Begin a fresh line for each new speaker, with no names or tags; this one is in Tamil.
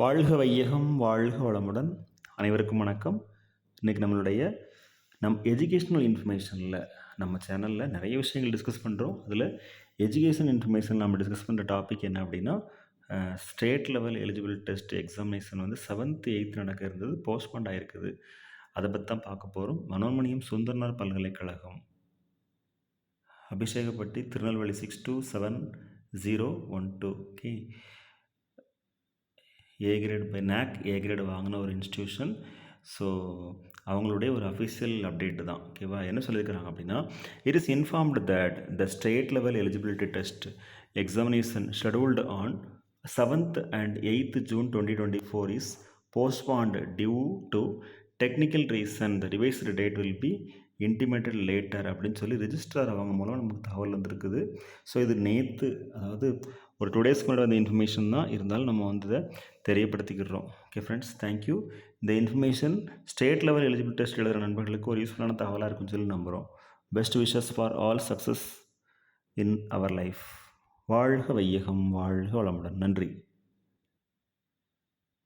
வாழ்க வையகம் வாழ்க வளமுடன். அனைவருக்கும் வணக்கம். இன்றைக்கி நம்மளுடைய நம் எஜுகேஷ்னல் இன்ஃபர்மேஷனில் நம்ம சேனலில் நிறைய விஷயங்கள் டிஸ்கஸ் பண்ணுறோம் அதில் எஜுகேஷன் இன்ஃபர்மேஷன் நம்ம டிஸ்கஸ் பண்ணுற டாபிக் என்ன அப்படின்னா state level eligible test examination வந்து செவன்த் எயித் நடக்க இருந்தது போஸ்ட்போண்ட் ஆகிருக்குது அதை பற்றி தான் பார்க்க போகிறோம் மனோன்மணியம் சுந்தரனார் பல்கலைக்கழகம். Abishekapatti Tirunelveli six two seven zero one two okay A grade by NAAC A grade வாங்கின ஒரு இன்ஸ்டியூஷன் ஸோ அவங்களுடைய ஒரு அஃபிஷியல் அப்டேட்டு தான். ஓகேவா என்ன சொல்லியிருக்கிறாங்க அப்படின்னா it is informed that the state level eligibility test examination scheduled on seventh and eighth June twenty twenty four is postponed due to technical reason the revised date will be intimated later அப்படின்னு சொல்லி ரிஜிஸ்ட்ரார் அவங்க மூலம் நமக்கு தகவல் வந்திருக்குது. ஸோ இது நேற்று அதாவது ஒரு டூ டேஸ்க்கு முன்னாடி வந்த இன்ஃபர்மேஷன் தான் இருந்தாலும் நம்ம வந்து இதை தெரியப்படுத்திக்கிறோம் ஓகே ஃப்ரெண்ட்ஸ் தேங்க்யூ இந்த information state level eligible test எழுதுகிற நண்பர்களுக்கு ஒரு யூஸ்ஃபுல்லான தகவலாக இருக்குன்னு சொல்லி நம்புகிறோம் best wishes for all success in our life வாழ்க வையகம் வாழ்க வளமுடன். நன்றி.